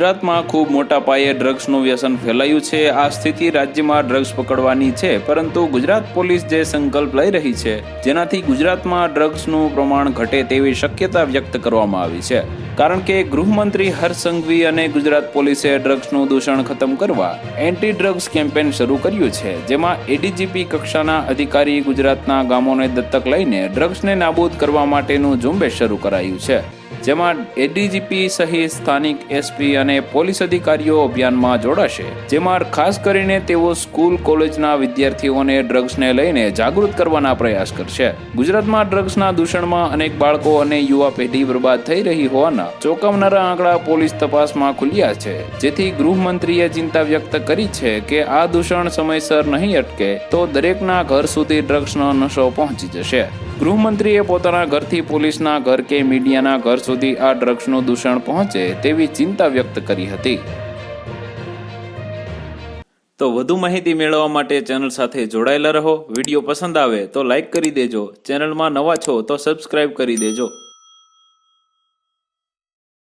ગુજરાતમાં ખૂબ મોટા પાયે ડ્રગ્સનું વ્યસન ફેલાયું છે. આ સ્થિતિ રાજ્યમાં ડ્રગ્સ પકડવાની છે, પરંતુ ગુજરાત પોલીસ જે સંકલ્પ લઈ રહી છે, જેનાથી ગુજરાતમાં ડ્રગ્સનું પ્રમાણ ઘટે તેવી શક્યતા વ્યક્ત કરવામાં આવી છે. કારણ કે ગૃહમંત્રી હર્ષ સંઘવી અને ગુજરાત પોલીસે ડ્રગ્સનું દૂષણ ખતમ કરવા એન્ટી ડ્રગ્સ કેમ્પેન શરૂ કર્યું છે, જેમાં એડીજીપી કક્ષાના અધિકારી ગુજરાતના ગામોને દત્તક લઈને ડ્રગ્સને નાબૂદ કરવા માટેનું ઝુંબેશ શરૂ કરાયું છે. જેમાં એડીજીપી સહિત સ્થાનિક એસપી અને પોલીસ અધિકારીઓ અભિયાનમાં જોડાશે. જેમાં ખાસ કરીને તેઓ સ્કૂલ, કોલેજના વિદ્યાર્થીઓને ડ્રગ્સને લઈને જાગૃત કરવાના પ્રયાસ કરશે. ગુજરાતમાં ડ્રગ્સના દૂષણમાં અનેક બાળકો અને યુવા પેઢી બરબાદ થઈ રહી હોવાના ચોંકાવનારા આંકડા પોલીસ તપાસમાં ખુલ્યા છે. જેથી ગૃહમંત્રીએ ચિંતા વ્યક્ત કરી છે કે આ દૂષણ સમયસર નહીં અટકે તો દરેકના ઘર સુધી ડ્રગ્સનો નશો પહોંચી જશે. ગૃહમંત્રીએ પોતાના ઘરથી પોલીસના ઘર કે મીડિયાના ઘર સુધી આ ડ્રગ્સનું દૂષણ પહોંચે તેવી ચિંતા વ્યક્ત કરી હતી. તો વધુ માહિતી મેળવવા માટે ચેનલ સાથે જોડાયેલા રહો. વીડિયો પસંદ આવે તો લાઈક કરી દેજો. ચેનલમાં નવા છો તો સબસ્ક્રાઇબ કરી દેજો.